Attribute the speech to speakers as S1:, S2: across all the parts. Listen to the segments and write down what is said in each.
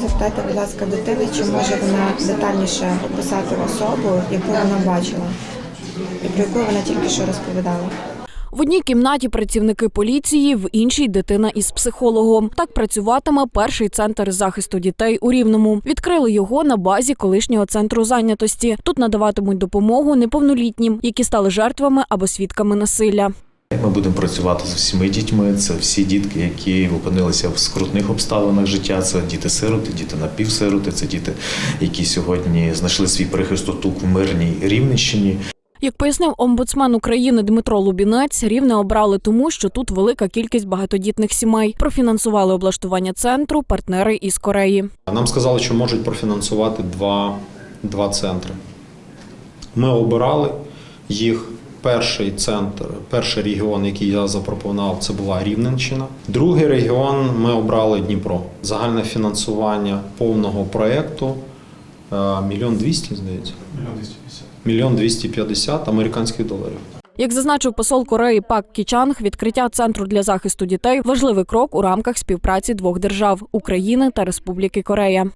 S1: запитайте, будь ласка, дитини, чи може вона детальніше описати особу, яку вона бачила, і про яку вона тільки що розповідала.
S2: В одній кімнаті працівники поліції, в іншій дитина із психологом. Так працюватиме перший центр захисту дітей у Рівному. Відкрили його на базі колишнього центру зайнятості. Тут надаватимуть допомогу неповнолітнім, які стали жертвами або свідками насилля.
S3: Ми будемо працювати з всіми дітьми. Це всі дітки, які опинилися в скрутних обставинах життя. Це діти-сироти, діти напівсироти, це діти, які сьогодні знайшли свій прихисток в мирній Рівненщині.
S2: Як пояснив омбудсмен України Дмитро Лубінець, рівне обрали тому, що тут велика кількість багатодітних сімей. Профінансували облаштування центру партнери із Кореї.
S4: Нам сказали, що можуть профінансувати два, два центри. Ми обирали їх. Перший центр, перший регіон, який я запропонував, це була Рівненщина. Другий регіон ми обрали Дніпро. Загальне фінансування повного проєкту е, мільйон двісті, здається. Мільйон двісті п'ятдесят американських доларів.
S2: Як зазначив посол Кореї Пак Кічанг, відкриття центру для захисту дітей важливий крок у рамках співпраці двох держав України та Республіки Корея.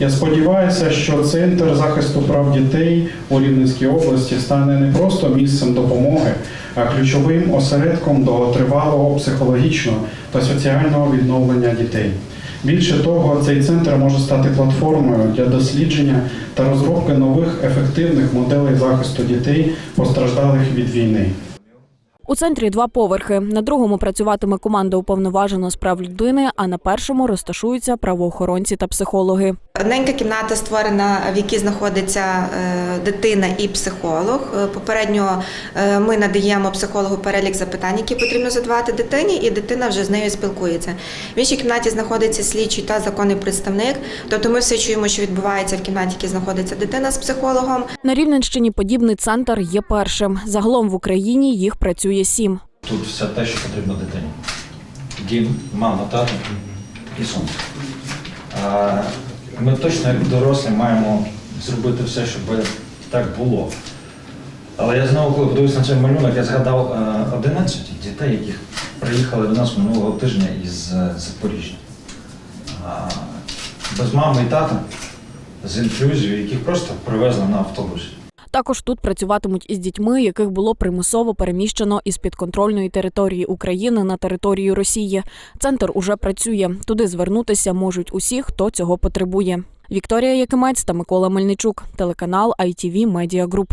S5: Я сподіваюся, що центр захисту прав дітей у Рівненській області стане не просто місцем допомоги, а ключовим осередком довготривалого психологічного та соціального відновлення дітей. Більше того, цей центр може стати платформою для дослідження та розробки нових ефективних моделей захисту дітей, постраждалих від війни.
S2: У центрі два поверхи. На другому працюватиме команда уповноваженого з прав людини, а на першому розташуються правоохоронці та психологи.
S1: Одненька кімната створена, в якій знаходиться е, дитина і психолог. Е, Попередньо е, ми надаємо психологу перелік запитань, які потрібно задавати дитині, і дитина вже з нею спілкується. В іншій кімнаті знаходиться слідчий та законний представник. Тобто ми все чуємо, що відбувається в кімнаті, в якій знаходиться дитина з психологом.
S2: На Рівненщині подібний центр є першим. Загалом в Україні їх працює сім.
S6: Тут все те, що потрібно дитині. Дім, мама, тато і сон. А, Ми точно, як дорослі, маємо зробити все, щоб так було. Але я знову, коли подивився на цей малюнок, я згадав е, 11 дітей, яких приїхали до нас минулого тижня із е, Запоріжжя. Без мами і тата, з інклюзією, яких просто привезли на автобусі.
S2: Також тут працюватимуть із дітьми, яких було примусово переміщено із підконтрольної території України на територію Росії. Центр уже працює. Туди звернутися можуть усі, хто цього потребує. Вікторія Якимець та Микола Мельничук, телеканал ITV Media Group.